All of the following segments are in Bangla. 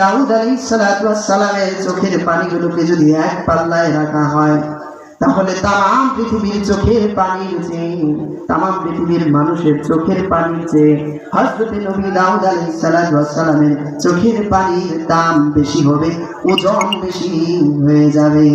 দাউদ আলী সালাতামের চোখের পানিগুলোকে যদি এক পাল্লায় রাখা হয়, তাহলে তাম পৃথিবীর চোখের পানির চেয়ে তাম পৃথিবীর মানুষের চোখের পানির চেয়ে হজরতে নবী দাউদ আলী সালাতামের চোখের পানির দাম বেশি হবে, ওজন বেশি হয়ে যাবে।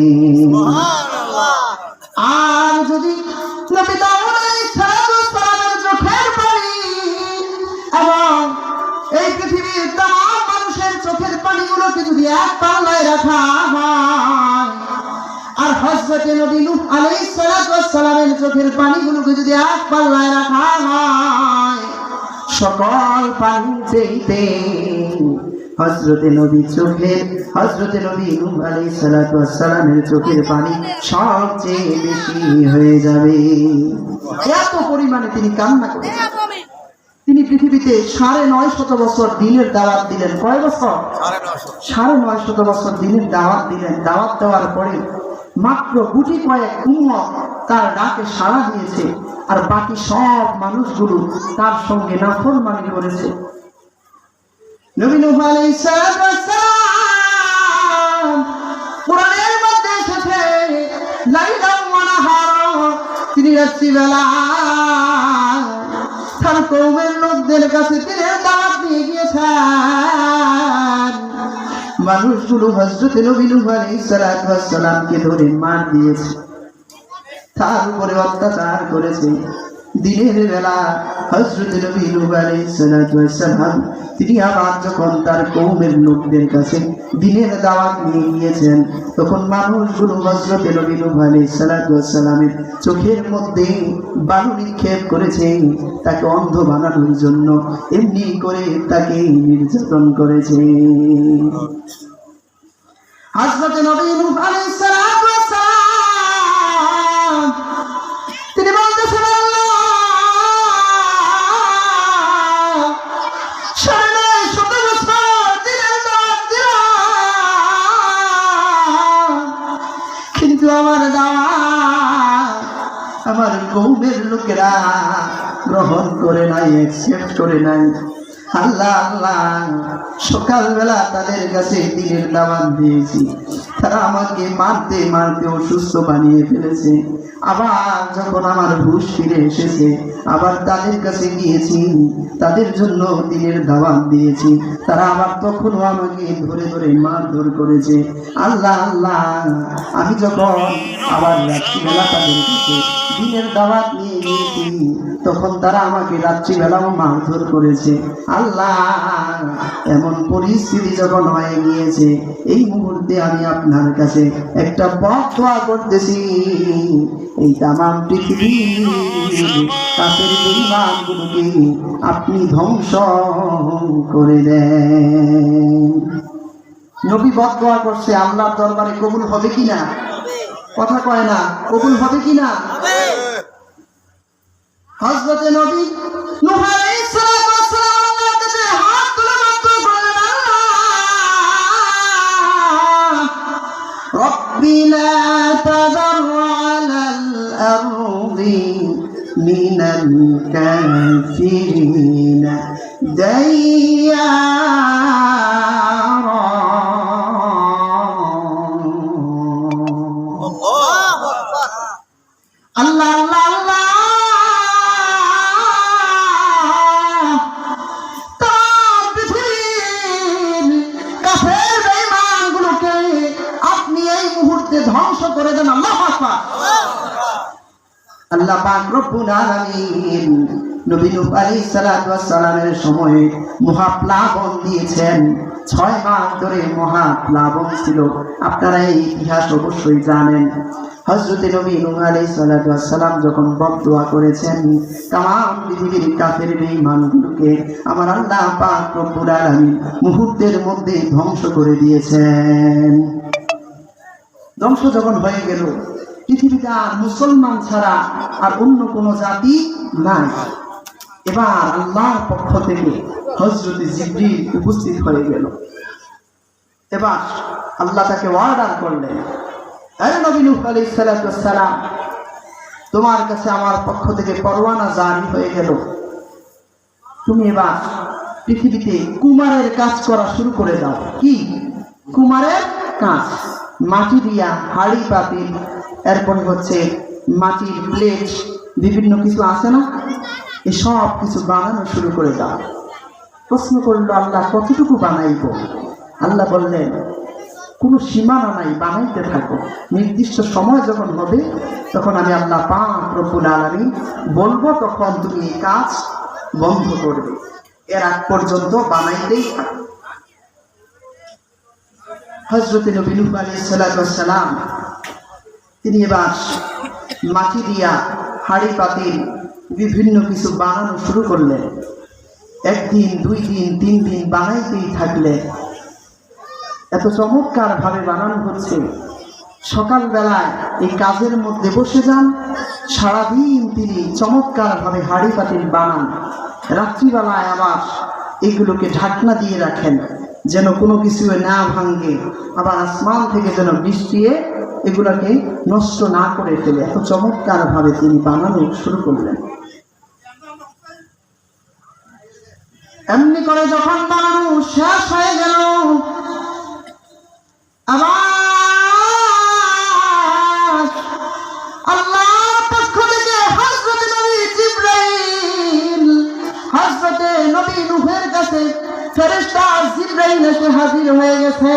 চোখের পানি চেইতে সবচেয়ে বেশি হয়ে যাবে। এত পরিমাণে তিনি কান্না করেছেন। পৃথিবীতে সাড়ে নয় শত বছর দিনের দাওয়াত দিলেন। কয় বছর? সাড়ে নয় শত। বছর দিনের দাওয়াত দিলেন। দাওয়াত দেওয়ার পরে মাত্র গুটি কয়েক উম্মত তার ডাকে সাড়া দিয়েছে আর বাকি সব মানুষগুলো তার সঙ্গে নাফরমানি করেছে। কোরআনের মধ্যে এসেছে লাইলাম ওয়া নাহারা তিনি রাত্রিবেলা তার কৌমের লোকদের কাছে তিনি দাওয়াত দিয়ে গিয়েছেন। মানুষগুলো হজরত নবীন নূহ আলাইহিস সালামকে ধরে মার দিয়েছে। তার উপরে অত্যাচার করেছে। দিনের বেলা হজরত নবী আলাইহিস সালাম তিনি আবার যখন তার কৌমের লোকদের কাছে দিনের দাওয়াত নিয়ে গিয়েছেন, তখন মানুষগুলো হজরত নবী নূহ আলাইহিস সালাতু চোখের মধ্যে বালু নিক্ষেপ করেছে, তাকে অন্ধ বানানোর জন্য এমনি করে তাকে নির্যাতন করেছে। হযরত নবী সালাম লোকেরা গ্রহণ করে নাই অ্যাকসেপ্ট করে নাই। আল্লাহ আল্লাহ, সকালবেলা তাদের কাছে দিনের দাওয়াত দিয়েছি। তারা আমাকে মারতে মারতে অসুস্থ বানিয়ে ফেলেছে। আবার যখন আমার হুশ ফিরে এসেছে, আবার তাদের কাছে গিয়েছি, তাদের জন্য দিনের দাওয়াত দিয়েছি। তারা আবার তখনও আমাকে ধরে ধরে মারধর করেছে। আল্লাহ আল্লাহ, আমি যখন আবার রাত্রিবেলা তাদের কাছে দিনের দাওয়াত নিয়ে গিয়েছি তখন তারা আমাকে রাত্রিবেলাও মারধর করেছে। আল্লাহ, এমন পরিস্থিতি যখন হয়ে গিয়েছে, এই মুহূর্তে আমি আপনার কাছে একটা পথ দোয়া করতেছি। এই তামাম পৃথিবী কাছের পরিমাণগুলোকে আপনি ধ্বংস করে দেন। নবী বদ করছে, আল্লাহর দরবারে কবুল হবে কিনা? কথা কয় না কবুল হবে কিনা হজরতে নবী নূহ করে দেন আল্লাহ আল্লাহ পাক রব্বুল আলামিন নবী নূহ সালামের সময়ে মহাপ্লাবন দিয়েছেন। ছয় মাস ধরে মহাপ্লাবন ছিল। আপনারা এই ইতিহাস অবশ্যই জানেন। হজরতে নবী নূহ সালাম যখন বদদোয়া করেছেন, তাম পৃথিবীর কাফের আমার আল্লাহ পাক রব্বুল আলামিন মুহূর্তের মধ্যে ধ্বংস করে দিয়েছেন। ধ্বংস যখন হয়ে গেল, পৃথিবীতে আর মুসলমান ছাড়া আর অন্য কোনো জাতি নাই। এবার আল্লাহর পক্ষ থেকে হজরত জিবরিল উপস্থিত হয়ে গেল। এবার আল্লাহ তাকে অর্ডার করলেন আরে নবী নূহ আলাইহিস সালাম তোমার কাছে আমার পক্ষ থেকে পরোয়ানা জারি হয়ে গেল। তুমি এবার পৃথিবীতে কুমারের কাজ করা শুরু করে দাও। কি? কুমারের কাজ? মাটি দিয়া হাড়ি পাতিল এরপর হচ্ছে মাটির প্লেট বিভিন্ন কিছু আছে না? সব কিছু বানানো শুরু করে দাও। প্রশ্ন করল, আল্লাহ কতটুকু বানাইব? আল্লাহ বললেন, কোনো সীমানা নাই, বানাইতে থাকো। নির্দিষ্ট সময় যখন হবে, তখন আমি আল্লাহ পাক রব্বুল আলামিন বলব, তখন তুমি এই কাজ বন্ধ করবে। এর আগ পর্যন্ত বানাইতেই থাকো। হজরত নবী নূহ আলাইহিস সালাম, তিনি এবার মাটি দিয়া হাড়ি পাতিল, বিভিন্ন কিছু বানানো শুরু করলেন। একদিন, দুই দিন, তিন দিন বানাইতেই থাকলে এত চমৎকার ভাবে বানানো হচ্ছে। সকালবেলায় এই কাজের মধ্যে বসে যান। সারাদিন তিনি চমৎকার ভাবে হাড়ি পাতিল বানান। রাত্রিবেলায় আবার এগুলোকে ঢাকনা দিয়ে রাখেন। যেন কোনো কিছু না ভাঙ্গে আবার আসমান থেকে যেন বৃষ্টি এগুলোকে নষ্ট না করে ফেলে। এত চমৎকার ভাবে তিনি বানানো শুরু করলেন। এমনি করে যখন বানানো শেষ হয়ে গেল, আবার নবী নূহের কাছে ফেরেশতা জিবরাইল এসে হাজির হয়ে গেছে।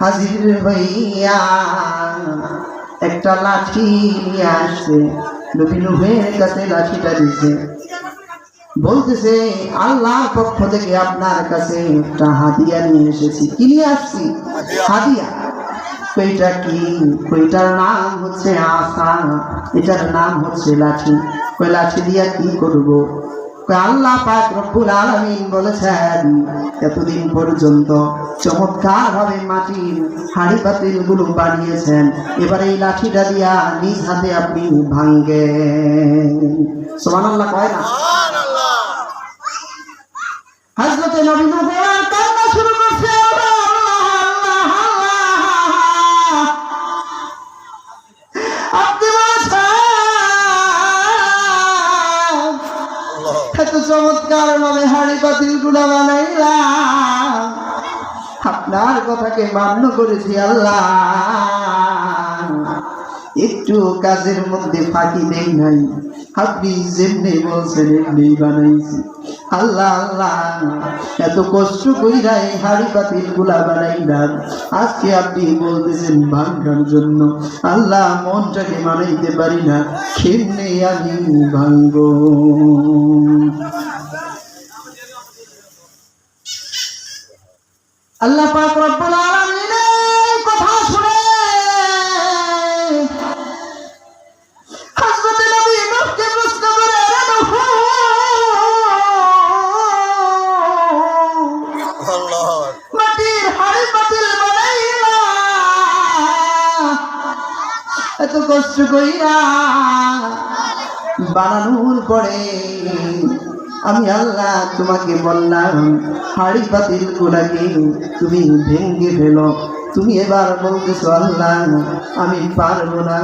হাজির হইয়া একটা লাঠি নিয়ে আসছে। নবী নূহের কাছে লাঠিটা দিছে। বলতেছে, আল্লাহর পক্ষ থেকে আপনার কাছে একটা হাদিয়া নিয়ে এসেছি। কি নিয়ে আসছি? হাদিয়া। কইটা কি? কইটার নাম হচ্ছে আশা এটার নাম হচ্ছে লাঠি। কই লাঠি দিয়া কি করব? আল্লাহ পাক রব্বুল আলামিন বলেছেন এতদিন পর্যন্ত চমৎকার ভাবে মাটির হাড়ি পাতিলগুলো বানিয়েছেন এবার এই লাঠিটা দিয়া নিজ হাতে আপনি ভাঙ্গেন আল্লাহ কয় না? হাজরতে নবী চমৎকার ভাবে হাড়ি পাতিলগুলা বানাইলাম। আপনার কথাকে মান্য করেছি আল্লাহ। একটু কাজের মধ্যে ফাঁকি দেই নাই। আপনি যেমনি বলছেন, এমনি বানাইছি। আল্লাহ আল্লাহ, এত কষ্ট কইরা এই হাড়ি পাতিলগুলা বানাইলাম আজকে আপনি বলতেছেন ভাঙ্গার জন্য। আল্লাহ মনটাকে মানাইতে পারি না। কেমনে আমি ভাঙ্গ আল্লাহ পাক রব্বুল কষ্ট কইরা বানানোর পরে আমি আল্লাহ তোমাকে বললাম, হাড়ি পাতিল গুলাকে তুমি ভেঙ্গে ফেলো। তুমি এবার বলতেছো, আল্লাহ, আমি পারব না।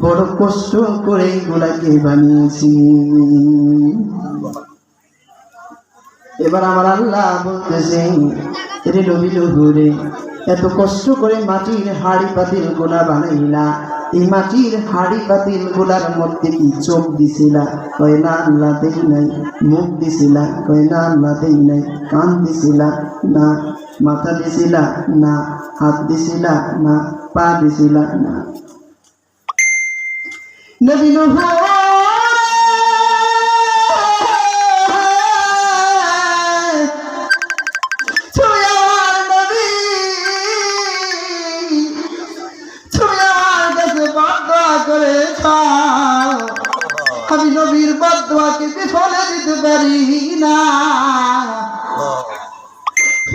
বড় কষ্ট করে গুলাকে বানিয়েছি। এবার আমার আল্লাহ বলতেছে, রে রবি রে এত কষ্ট করে মাটির হাড়ি পাতিল গোলা বানাইলা। এই মাটির হাড়ি পাতিল গোলার মধ্যে কি চোখ দিছিলা? কয়, না, আল্লাহ দেই নাই। মুখ দিছিলা? কয়, না, আল্লাহ দেই নাই। কান দিছিলা? না। মাথা দিছিলা? না। হাত দিছিলা? না। পা দিছিলা? না। নবী দিতে পারি না।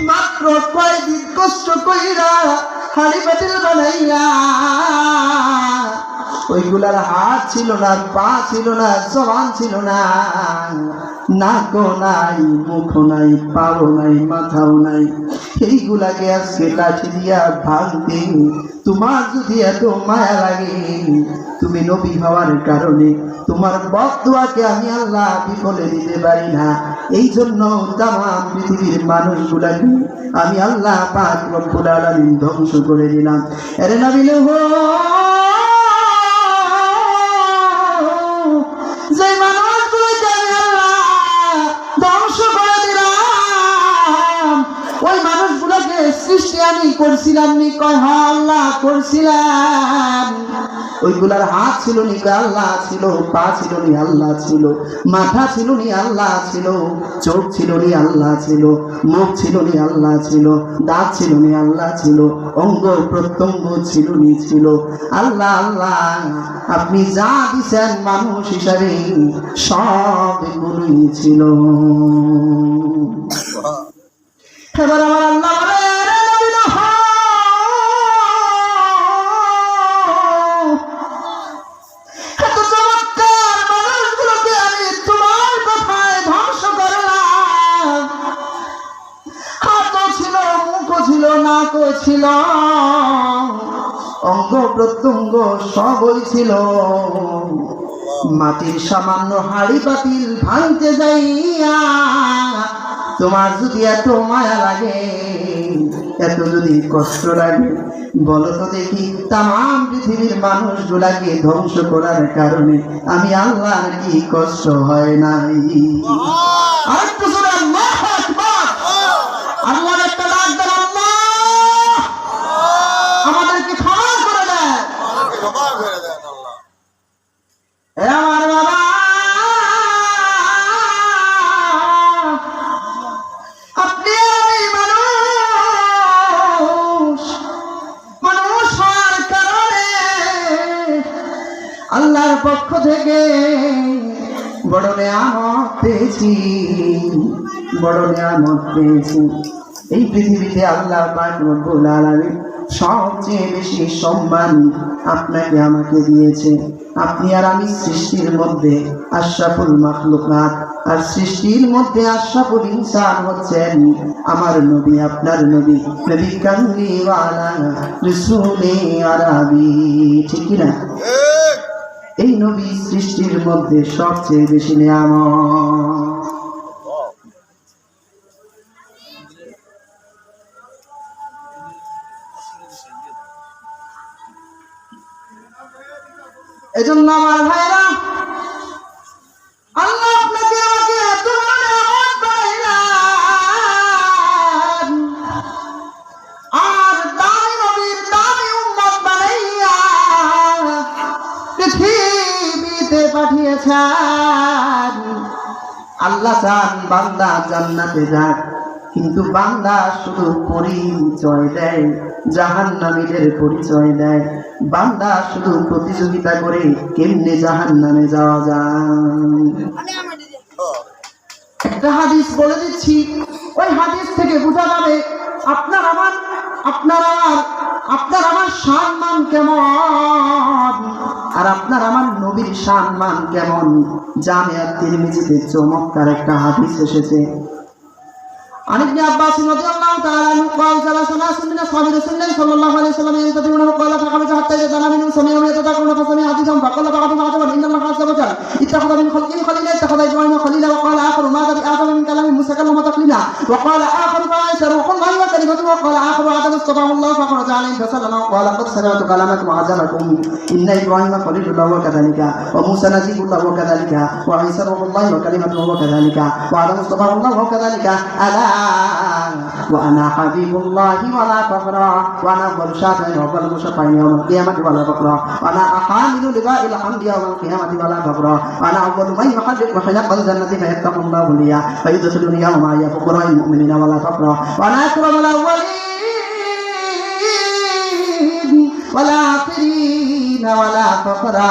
মাত্র কষ্ট কইরা হাড়ি বানাইয়া, ওইগুলার হাত ছিল না, পা ছিল না, জবান ছিল না। নাকও নাই মুখ নাই, পাও নাই, মাথাও নাই। এইগুলাকে আজকে লাঠি দিয়া ভাঙতে তোমার যদি এত মায়া লাগে, তুমি নবী হওয়ার কারণে তোমার বদুয়াকে আমি আল্লাহ বিফলে দিতে পারি না। এই জন্য তামাম পৃথিবীর মানুষগুলাকে আমি আল্লাহ পাক রব্বুল আলামিন ধ্বংস করে দিলাম। এরে নবীন যে আমি করছিলাম নি কয় হ্যাঁ আল্লাহ করছিলাম। ওইগুলার হাত ছিল নি আল্লাহ ছিল পা ছিল নি আল্লাহ ছিল মাথা ছিল নি আল্লাহ ছিল চোখ ছিল নি আল্লাহ ছিল মুখ ছিল নি আল্লাহ ছিল দাঁত ছিল নি আল্লাহ ছিল অঙ্গ প্রত্যঙ্গ ছিল নি ছিল। আল্লাহ আল্লাহ আপনি যা দিছেন মানুষ হিসাবে সব সবগুলোই ছিল। এবার আমার সবই ছিল মাটির সামান্য হাড়ি পাতিল ভাঙতে যাইয়া তোমার যদি এত মায়া লাগে এত যদি কষ্ট লাগে বলো তো দেখি তাম পৃথিবীর মানুষগুলাকে ধ্বংস করার কারণে আমি আল্লাহর কি কষ্ট হয় নাই? আরেকটু বড় নেয়ামত পেয়েছি, বড় নেয়ামত পেয়েছি। এই পৃথিবীতে আল্লাহ পাক রব্বুল সবচেয়ে বেশি সম্মান আপনাকে আমাকে দিয়েছে। আপনি আর আমি সৃষ্টির মধ্যে আশরাফুল আর সৃষ্টির মধ্যে আশরাফুল ইনসান হচ্ছেন আমার নবী, আপনার নবী। ঠিক না এই নবী সৃষ্টির মধ্যে সবচেয়ে বেশি নিয়াম এজন্য আমার ভাইরা জান্নাতে যাক। কিন্তু বান্দা শুধু পরিচয় দেয় জাহান নামীদের পরিচয় দেয়। বান্দা শুধু প্রতিযোগিতা করে কেমনে জাহান নামে যাওয়া যায়? একটা হাদিস বলে দিচ্ছি ওই হাদিস থেকে বোঝা যাবে আপনার আমার আপনার আমার আপনার আমার সম্মান কেমন? আর আপনার আমার নবীর সম্মান কেমন? জামিয়া তিরমিজিতে চমৎকার একটা হাদিস এসেছে। عن ابن عباس رضي الله تعالى عنه قال جلس ناس من أصحاب رسول الله صلى الله عليه وسلم ينتظرونه قال فخرج حتى إذا دنا منهم سمعوا يتذاكرون فسمع حديثا فقال بعضهم عجبا إن الله عز وجل اتخذ من خلقه خليلا اتخذ إبراهيم خليلا وقال آخر ماذا بآدم من كلام موسى كلم تقليلا وقال آخر فعائشة روح الله وكلمته. وقال آخر آدم اصطفاه الله فخرج عليه فسلم وقال قد سمعت كلامكم وعجبكم إن إبراهيم خليل الله وكذلك وموسى نجيب الله وكذلك وعيسى روح الله وكلمته وكذلك وآدم اصطفاه الله وكذلك. ألا وانا حبيب الله ولا فخر وانا اول شافع واول مشفع يوم القيامه ولا فخر وانا حامل لواء الحمد يوم القيامه ولا فخر وانا اول من يحرك وحلق الجنه فيتق الله لي فيدخلني يوم معي فقراء المؤمنين ولا فخر وانا اكرم الاولين والآخرين ولا فقرا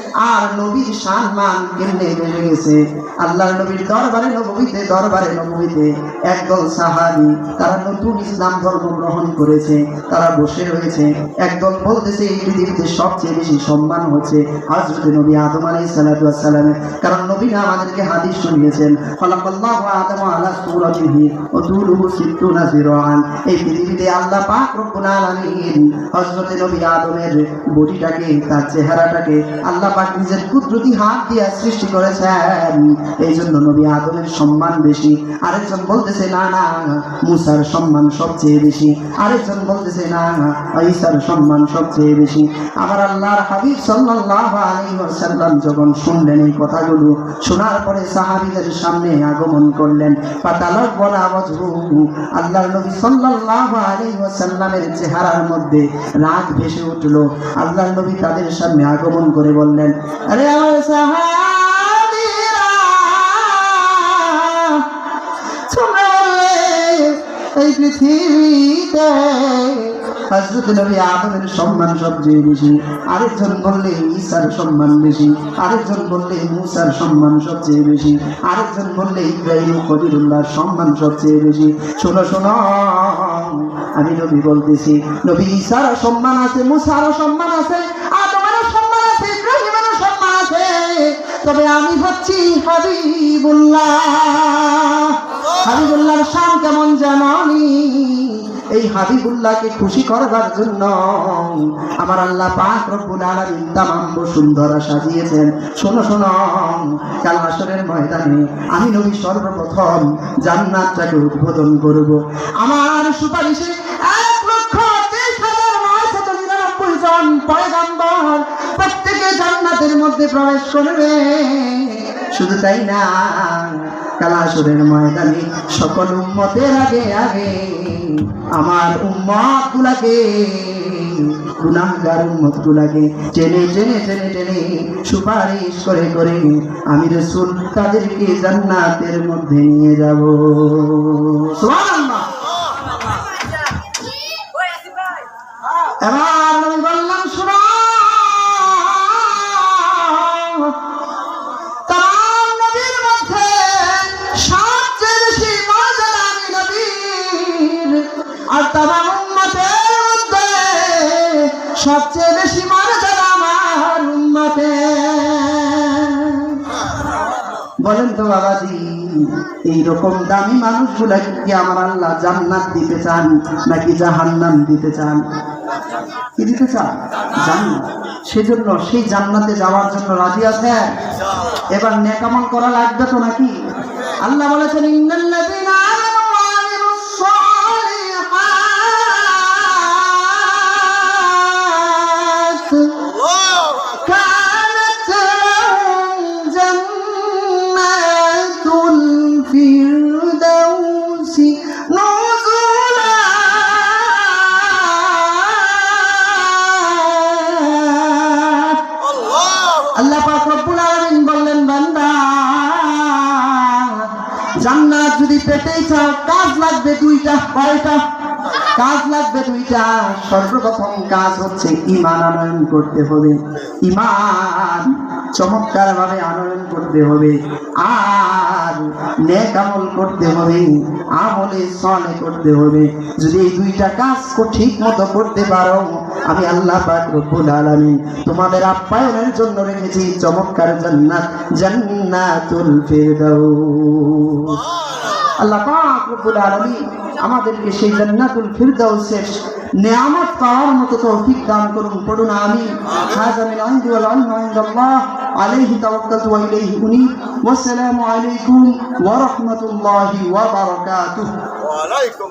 আর নবীর সম্মান কেমনে বেড়ে গেছে আল্লাহর নবীর দরবারে, নবীতে দরবারে, নবীতে একদল সাহাবি, তারা নতুন ইসলাম ধর্ম গ্রহণ করেছে, তারা বসে রয়েছে। একদল বলতেছে, এই পৃথিবীতে সবচেয়ে বেশি সম্মান হচ্ছে হযরত নবী আদম আলাইহিস সালাতু ওয়াস সালামের। কারণ নবীরা আমাদেরকে হাদিস শুনিয়েছেন ফালাকাল্লাহু আদম জিরাআন এই পৃথিবীতে আল্লাহ পাক রব্বুল নবী আদমের তার চেহারাটাকে আল্লাহ পাক নিজের কুদরতি হাত দিয়ে সৃষ্টি করেছেন। এই জন্য নবী আদমের সম্মান বেশি। আরেকজন বলতেছে, না না, মুসার সম্মান সবচেয়ে বেশি। আরেকজন বলতেছে, না না, ঈসার সম্মান সবচেয়ে বেশি। আমার আল্লাহর হাবিব সাল্লাল্লাহু আলাইহি ওয়াসাল্লাম যখন শুনলেন এই কথাগুলো, শোনার পরে সাহাবীদের সামনে আগমন করলেন। পাতালক বলা বজরু আল্লাহর নবী সাল্লাল্লাহু আলাইহি ওয়াসাল্লামের চেহারার মধ্যে রাগ ভেসে উঠল। আল্লাহর নবী তাদের সামনে আগমন করে বললেন আরে আমার সাহাবীরা, তোমরা এই পৃথিবীতে আদমের সম্মান সবচেয়ে বেশি, আরেকজন বললে ঈসার সম্মান বেশি, আরেকজন বললে মুসার সম্মান সবচেয়ে বেশি, আরেকজন বললে ইব্রাহিম খলিলুল্লাহর সম্মান সবচেয়ে বেশি। শোনো শোনো, আমি নবী বলতেছি, নবী ঈসারও সম্মান আছে, মুসারও সম্মান আছে আদমেরও তবে আমি হচ্ছি হাবিবুল্লাহ। হাবিবুল্লাহর শান কেমন জানি? এই হাবিবুল্লাহকে খুশি করবার জন্য আমার আল্লাহ পাক রব্বুল আলামিন তামাম সুন্দরা সাজিয়েছেন। শোনো শোনো, কাল হাসরের ময়দানে আমি নবী সর্বপ্রথম জান্নাতটাকে উদ্বোধন করব। আমার সুপারিশে পয়গম্বর প্রত্যেকে জান্নাতের মধ্যে প্রবেশ করবে। শুধু তাই না কালাসুরের ময়দানে সকল উম্মতের আগে আগে আমার উম্মত গুলাকে গুনাহগার উম্মত গুলাকে টেনে টেনে টেনে টেনে সুপারিশ করে করে আমি রসুল তাদেরকে জান্নাতের মধ্যে নিয়ে যাব। সুবহানাল্লাহ। এবার তাম উম্মতের মধ্যে সবচেয়ে বেশি মর্যাদা আমার উম্মতের বলেন তো বাবাজি, এইরকম দামি মানুষগুলা কি আমার আল্লাহ জান্নাত দিতে চান নাকি জাহান্নাম দিতে চান? কি দিতে চান? জান্নাত। সেজন্য সেই জান্নাতে যাওয়ার জন্য রাজি আছে এবার নেকামল করা লাগবে তো নাকি? আল্লাহ বলেছেন ইন্নাল্লাযীনা কাজ লাগবে দুইটা। সর্বপ্রথম কাজ হচ্ছে ইমান আনয়ন করতে হবে। ইমান চমৎকার ভাবে আনয়ন করতে হবে। আর নেক করতে হবে, আমলে সলে করতে হবে। যদি এই দুইটা কাজ ঠিক মতো করতে পারো, আমি আল্লাহ পাক রব্বুল আলামিন তোমাদের আপ্যায়নের জন্য রেখেছি। চমৎকার জান্নাত, জান্নাতুল ফিরদাউস। আল্লাহ রব্বুল আলমী আমাদেরকে সেই জান্নাতুল ফিরদাউসের নিয়ামত পাওয়ার মতো তৌফিক দান করুন, পড়ুন আমি হাজা মিন আইনদি আলাইহি তাওয়াক্কালতু ওয়া ইলাইহি উনি ওয়া আসসালামু আলাইকুম ওয়া রাহমাতুল্লাহি ওয়া বারাকাতুহু। ওয়া আলাইকুম